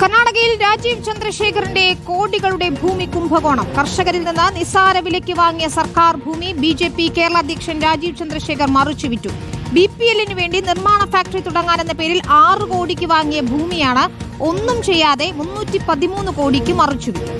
കർണാടകയിൽ രാജീവ് ചന്ദ്രശേഖറിന്റെ കോടികളുടെ ഭൂമി കുംഭകോണം. കർഷകരിൽ നിന്ന് നിസ്സാര വിലയ്ക്ക് വാങ്ങിയ സർക്കാർ ഭൂമി ബി ജെ പി കേരള അധ്യക്ഷൻ രാജീവ് ചന്ദ്രശേഖർ മറിച്ചുവിറ്റു ബി പി എല്ലിന് വേണ്ടി നിർമ്മാണ ഫാക്ടറി തുടങ്ങാനെന്ന പേരിൽ ആറ് കോടിക്ക് വാങ്ങിയ ഭൂമിയാണ് ഒന്നും ചെയ്യാതെ മുന്നൂറ്റി പതിമൂന്ന് കോടിക്ക് മറിച്ചുവിറ്റു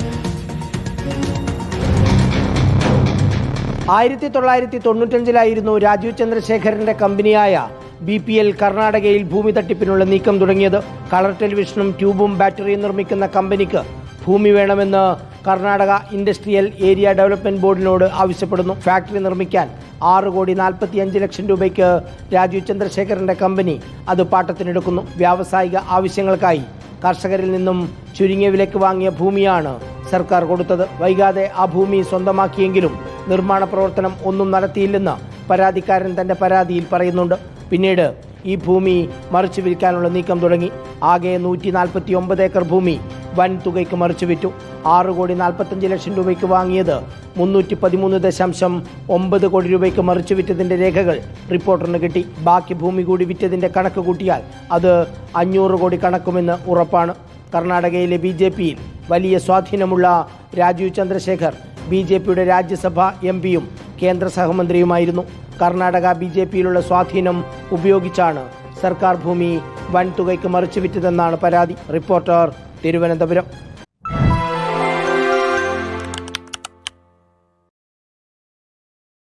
ആയിരത്തി തൊള്ളായിരത്തി തൊണ്ണൂറ്റഞ്ചിലായിരുന്നു രാജീവ് ചന്ദ്രശേഖരന്റെ കമ്പനിയായ ബി പി എൽ കർണാടകയിൽ ഭൂമി തട്ടിപ്പിനുള്ള നീക്കം തുടങ്ങിയത്. കളർ ടെലിവിഷനും ട്യൂബും ബാറ്ററിയും നിർമ്മിക്കുന്ന കമ്പനിക്ക് ഭൂമി വേണമെന്ന് കർണാടക ഇൻഡസ്ട്രിയൽ ഏരിയ ഡെവലപ്മെന്റ് ബോർഡിനോട് ആവശ്യപ്പെടുന്നു. ഫാക്ടറി നിർമ്മിക്കാൻ ആറ് കോടി നാൽപ്പത്തി അഞ്ച് ലക്ഷം രൂപയ്ക്ക് രാജീവ് ചന്ദ്രശേഖരന്റെ കമ്പനി അത് പാട്ടത്തിനെടുക്കുന്നു. വ്യാവസായിക ആവശ്യങ്ങൾക്കായി കർഷകരിൽ നിന്നും ചുരുങ്ങിയ വിലക്ക് വാങ്ങിയ ഭൂമിയാണ് സർക്കാർ കൊടുത്തത്. വൈകാതെ ആ ഭൂമി സ്വന്തമാക്കിയെങ്കിലും നിർമ്മാണ പ്രവർത്തനം ഒന്നും നടത്തിയില്ലെന്ന് പരാതിക്കാരൻ തന്റെ പരാതിയിൽ പറയുന്നുണ്ട്. പിന്നീട് ഈ ഭൂമി മറിച്ചു വിൽക്കാനുള്ള നീക്കം തുടങ്ങി. ആകെ നൂറ്റി നാൽപ്പത്തി ഒമ്പത് ഏക്കർ ഭൂമി വൻ തുകയ്ക്ക് മറിച്ചു വിറ്റു. ആറ് കോടി നാൽപ്പത്തഞ്ച് ലക്ഷം രൂപയ്ക്ക് വാങ്ങിയത് മുന്നൂറ്റി പതിമൂന്ന് ദശാംശം ഒമ്പത് കോടി രൂപയ്ക്ക് മറിച്ചു വിറ്റതിന്റെ രേഖകൾ റിപ്പോർട്ടറിന് കിട്ടി. ബാക്കി ഭൂമി കൂടി വിറ്റതിന്റെ കണക്ക് കൂട്ടിയാൽ അത് അഞ്ഞൂറ് കോടി കണക്കുമെന്ന് ഉറപ്പാണ്. കർണാടകയിലെ ബി ജെ പിയിൽ വലിയ സ്വാധീനമുള്ള രാജീവ് ചന്ദ്രശേഖർ ബി ജെ പിയുടെ രാജ്യസഭ എം പിയും കേന്ദ്ര സഹമന്ത്രിയുമായിരുന്നു. കർണാടക ബി ജെ പിയിലുള്ള സ്വാധീനം ഉപയോഗിച്ചാണ് സർക്കാർ ഭൂമി വൻതുകയ്ക്ക് മറിച്ചു വിറ്റതെന്നാണ് പരാതി. റിപ്പോർട്ടർ തിരുവനന്തപുരം.